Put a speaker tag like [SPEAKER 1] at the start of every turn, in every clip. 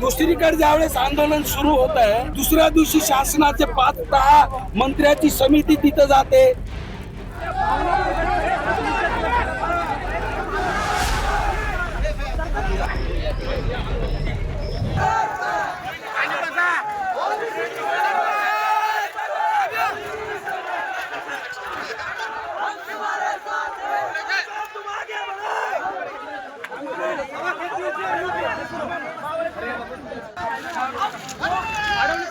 [SPEAKER 1] दुसरीकडे ज्यावेळेस आंदोलन सुरू होत आहे दुसऱ्या दिवशी शासनाचे पाच दहा मंत्र्याची समिती तिथं जाते.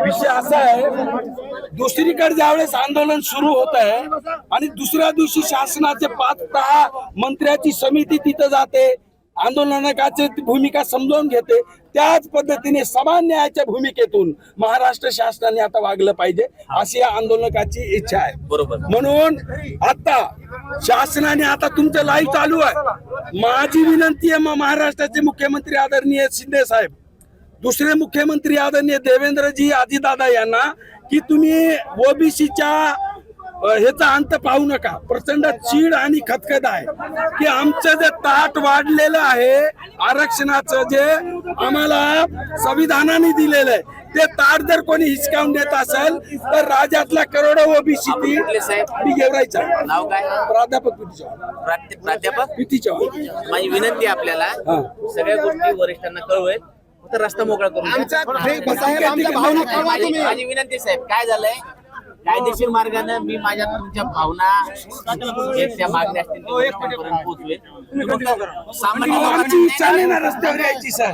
[SPEAKER 1] विषय असा आहे दुसरीकडे ज्यावेळेस आंदोलन सुरू होत आहे आणि दुसऱ्या दिवशी शासनाचे पाच दहा मंत्र्याची समिती तिथं जाते आंदोलनकाची भूमिका समजावून घेते. त्याच पद्धतीने समान न्यायाच्या भूमिकेतून महाराष्ट्र शासनाने आता वागलं पाहिजे अशी या आंदोलकाची इच्छा आहे.
[SPEAKER 2] बरोबर.
[SPEAKER 1] म्हणून आता शासनाने आता तुमचं लाईव्ह चालू आहे. माझी विनंती आहे म- महाराष्ट्राचे मुख्यमंत्री आदरणीय शिंदे साहेब दुसरे मुख्यमंत्री आदरणीय देवेंद्रजी अजितदादा यांना की तुम्ही ओबीसीच्या ह्याचा अंत पाहू नका. प्रचंड चीड आणि खतखत आहे. की आमचं जे ताट वाढलेलं आहे आरक्षणाचं जे आम्हाला संविधानाने दिलेलं आहे ते ताट जर कोणी हिसकावून देत असेल तर राज्यातल्या करोडो ओबीसी ती
[SPEAKER 2] कुठले साहेब?
[SPEAKER 1] मी गेवरायचा
[SPEAKER 2] नाव काय?
[SPEAKER 1] प्राध्यापक पिटी चव्हाण.
[SPEAKER 2] प्राध्या- प्राध्यापक?
[SPEAKER 1] पिटी चव्हाण.
[SPEAKER 2] माझी विनंती आपल्याला. सगळ्या गोष्टी वरिष्ठांना फक्त रस्ता मोकळा करून
[SPEAKER 1] आमच्या भावना कळवा
[SPEAKER 2] माझी विनंती साहेब काय झालंय? कायदेशीर मार्गाने मी माझ्या तुमच्या भावना जे त्या मागण्या असतील तुम्ही फक्त सामान्य
[SPEAKER 1] रस्त्यावर यायची सर.